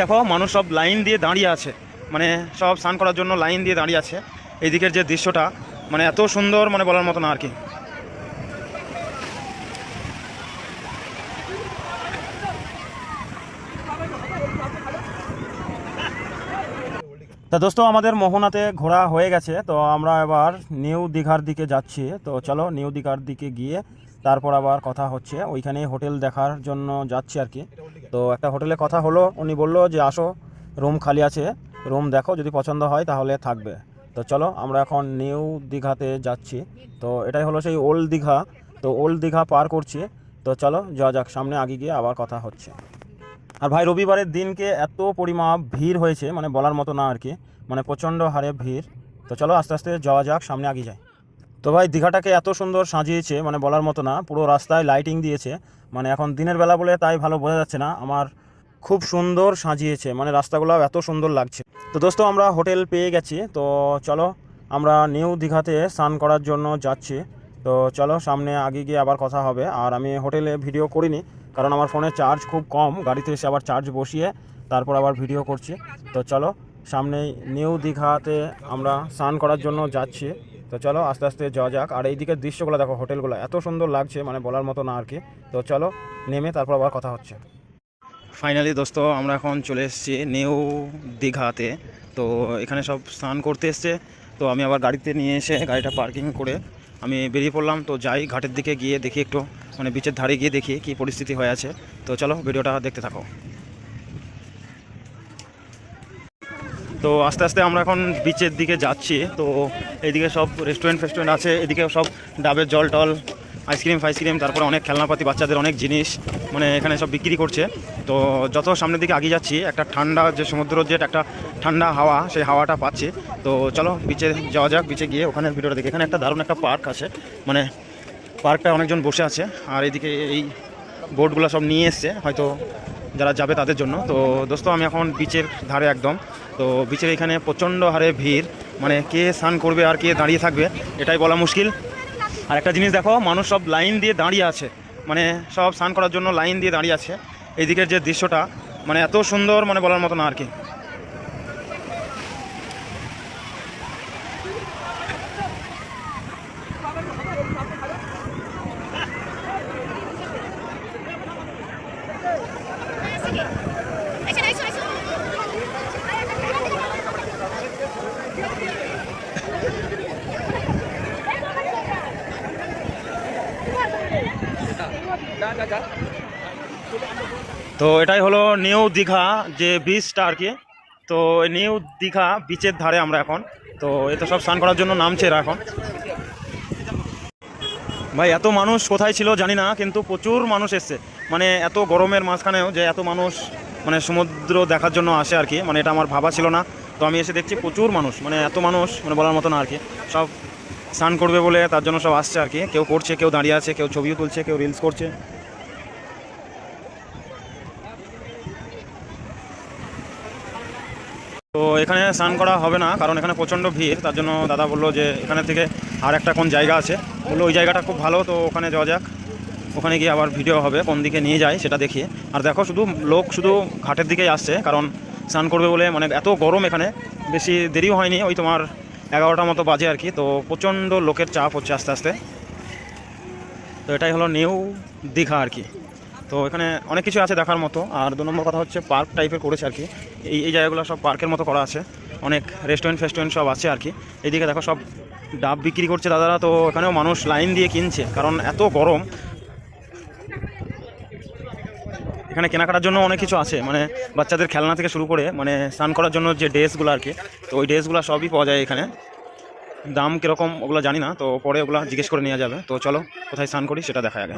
দেখো, মানুষ সব লাইন দিয়ে দাঁড়িয়ে আছে। মানে সব স্নান করার জন্য লাইন দিয়ে দাঁড়িয়ে আছে। এইদিকের যে দৃশ্যটা মানে এত সুন্দর মানে বলার মতো না আর কি। তা দোস্ত, আমাদের মোহনাতে ঘোরা হয়ে গেছে। তো আমরা এবার নিউ দীঘার দিকে যাচ্ছি। তো চলো, নিউ দীঘার দিকে গিয়ে তারপর আবার কথা হচ্ছে। ওইখানে হোটেল দেখার জন্য যাচ্ছি আর কি। তো একটা হোটেলে কথা হলো, উনি বলল যে, আসো, রুম খালি আছে। রুম দেখো, যদি পছন্দ হয় তাহলে থাকবে। তো চলো, আমরা এখন নিউ দীঘাতে যাচ্ছি। তো এটাই হলো সেই ওল্ড দীঘা। তো ওল্ড দীঘা পার করছি। তো চলো, যাওয়া যাক, সামনে আগে গিয়ে আবার কথা হচ্ছে। আর ভাই, রবিবারের দিনকে এত পরিমাপ ভিড় হয়েছে মানে বলার মতো না আর কি। মানে প্রচণ্ড হারে ভিড়। তো চলো, আস্তে আস্তে যাওয়া যাক, সামনে আগে যাই। তো ভাই, দীঘাটাকে এত সুন্দর সাজিয়েছে মানে বলার মতো না, পুরো রাস্তায় লাইটিং দিয়েছে মানে এখন দিনের বেলা বলে তাই ভালো বোঝা যাচ্ছে না, আমার খুব সুন্দর সাজিয়েছে মানে রাস্তাগুলো এত সুন্দর লাগছে। তো দোস্ত, আমরা হোটেল পেয়ে গেছি, তো চলো, আমরা নিউ দীঘাতে স্নান করার জন্য যাচ্ছি, তো চলো, সামনে আগে গিয়ে আবার কথা হবে, আর আমি হোটেলে ভিডিও করিনি, কারণ আমার ফোনে চার্জ খুব কম, গাড়িতে এসে আবার চার্জ বসিয়ে তারপর আবার ভিডিও করছি। তো চলো, সামনেই নিউ দীঘাতে আমরা স্নান করার জন্য যাচ্ছি। তো চলো আস্তে আস্তে যাওয়া যাক। আর এই দিকের দৃশ্যগুলো দেখো, হোটেলগুলো। এত সুন্দর লাগছে মানে বলার মতো না আর কি। তো চলো, নেমে তারপর আবার কথা হচ্ছে। ফাইনালি দোস্ত, আমরা এখন চলে এসেছি নিউ দীঘাতে। তো এখানে সব স্নান করতে এসছে। তো আমি আবার গাড়িতে নিয়ে এসে গাড়িটা পার্কিং করে আমি বেরিয়ে পড়লাম। তো যাই ঘাটের দিকে গিয়ে দেখি একটু মানে বিচের ধারে গিয়ে দেখি কী পরিস্থিতি হয়ে আছে। তো চলো, ভিডিওটা দেখতে থাকো। তো আস্তে আস্তে আমরা এখন বিচের দিকে যাচ্ছি। তো এইদিকে সব রেস্টুরেন্ট ফেস্টুরেন্ট আছে এদিকে সব ডাবের জল টল আইসক্রিম ফাইসক্রিম তারপরে অনেক খেলনাপাতি বাচ্চাদের অনেক জিনিস মানে এখানে সব বিক্রি করছে। তো যত সামনের দিকে আগিয়ে যাচ্ছি, একটা ঠান্ডা যে সমুদ্র যে একটা ঠান্ডা হাওয়া, সেই হাওয়াটা পাচ্ছি। তো চলো বিচে যাওয়া যাক বিচে গিয়ে ওখানে ভিডিওটা দেখি। এখানে একটা দারুণ একটা পার্ক আছে মানে পার্কটা অনেকজন বসে আছে, আর এইদিকে এই বোটগুলো সব নিয়ে এসছে, হয়তো যারা যাবে তাদের জন্য। তো দোস্ত, আমি এখন বিচের ধারে একদম। তো বিচের এখানে প্রচণ্ড হারে ভিড়। মানে কে স্নান করবে আর কে দাঁড়িয়ে থাকবে, এটাই বলা মুশকিল। আর একটা জিনিস দেখো, মানুষ সব লাইন দিয়ে দাঁড়িয়ে আছে। মানে সব স্নান করার জন্য লাইন দিয়ে দাঁড়িয়ে আছে। এইদিকের যে দৃশ্যটা মানে এত সুন্দর মানে বলার মতো না আর কি। তো এটাই হলো নিউ দীঘা যে বিচটা আর কি। তো নিউ দীঘা বিচের ধারে আমরা এখন। তো এ তো সব স্নান করার জন্য নামছে এরা এখন। ভাই, এত মানুষ কোথায় ছিল জানি না, কিন্তু প্রচুর মানুষ এসছে। মানে এত গরমের মাঝখানেও যে এত মানুষ মানে সমুদ্র দেখার জন্য আসে আর কি। মানে এটা আমার ভাবা ছিল না। তো আমি এসে দেখছি প্রচুর মানুষ। মানে এত মানুষ মানে বলার মতো না আর কি। সব স্নান করবে বলে তার জন্য সব আসছে আর কি। কেউ করছে, কেউ দাঁড়িয়ে আছে, কেউ ছবিও তুলছে, কেউ রিলস করছে। তো এখানে স্নান করা হবে না, কারণ এখানে প্রচণ্ড ভিড়। তার জন্য দাদা বলল যে এখানে থেকে আর একটা কোন জায়গা আছে। বলল ওই জায়গাটা খুব ভালো, তো ওখানে যাওয়া যাক। ওখানে গিয়ে আবার ভিডিও হবে, কোন দিকে নিয়ে যায় সেটা দেখি আর দেখো শুধু লোক শুধু ঘাটের দিকেই আসছে, কারণ স্নান করবে বলে মানে এত গরম এখানে। বেশি দেরিও হয়নি, ওই তোমার এগারোটা মতো বাজে আর কি। তো প্রচণ্ড লোকের চাপ হচ্ছে আস্তে আস্তে। তো এটাই হলো নিউ দীঘা আর কি। তো এখানে অনেক কিছু আছে দেখার মতো। আর দু নম্বর কথা হচ্ছে পার্ক টাইপের করেছে আর কি। এই এই জায়গাগুলো সব পার্কের মতো করা আছে। অনেক রেস্টুরেন্ট ফেস্টুরেন্ট সব আছে আর কি। এইদিকে দেখো সব ডাব বিক্রি করছে দাদারা। তো এখানেও মানুষ লাইন দিয়ে কিনছে। কারণ এত গরম এখানে কেনাকাটার জন্য অনেক কিছু আছে। মানে বাচ্চাদের খেলনা থেকে শুরু করে মানে স্নান করার জন্য যে ড্রেসগুলো আর কি, তো ওই ড্রেসগুলো সবই পাওয়া যায় এখানে। দাম কীরকম ওগুলো জানি না, তো পরে ওগুলো জিজ্ঞেস করে নেওয়া যাবে। তো চলো কোথায় স্নান করি সেটা দেখা যাবে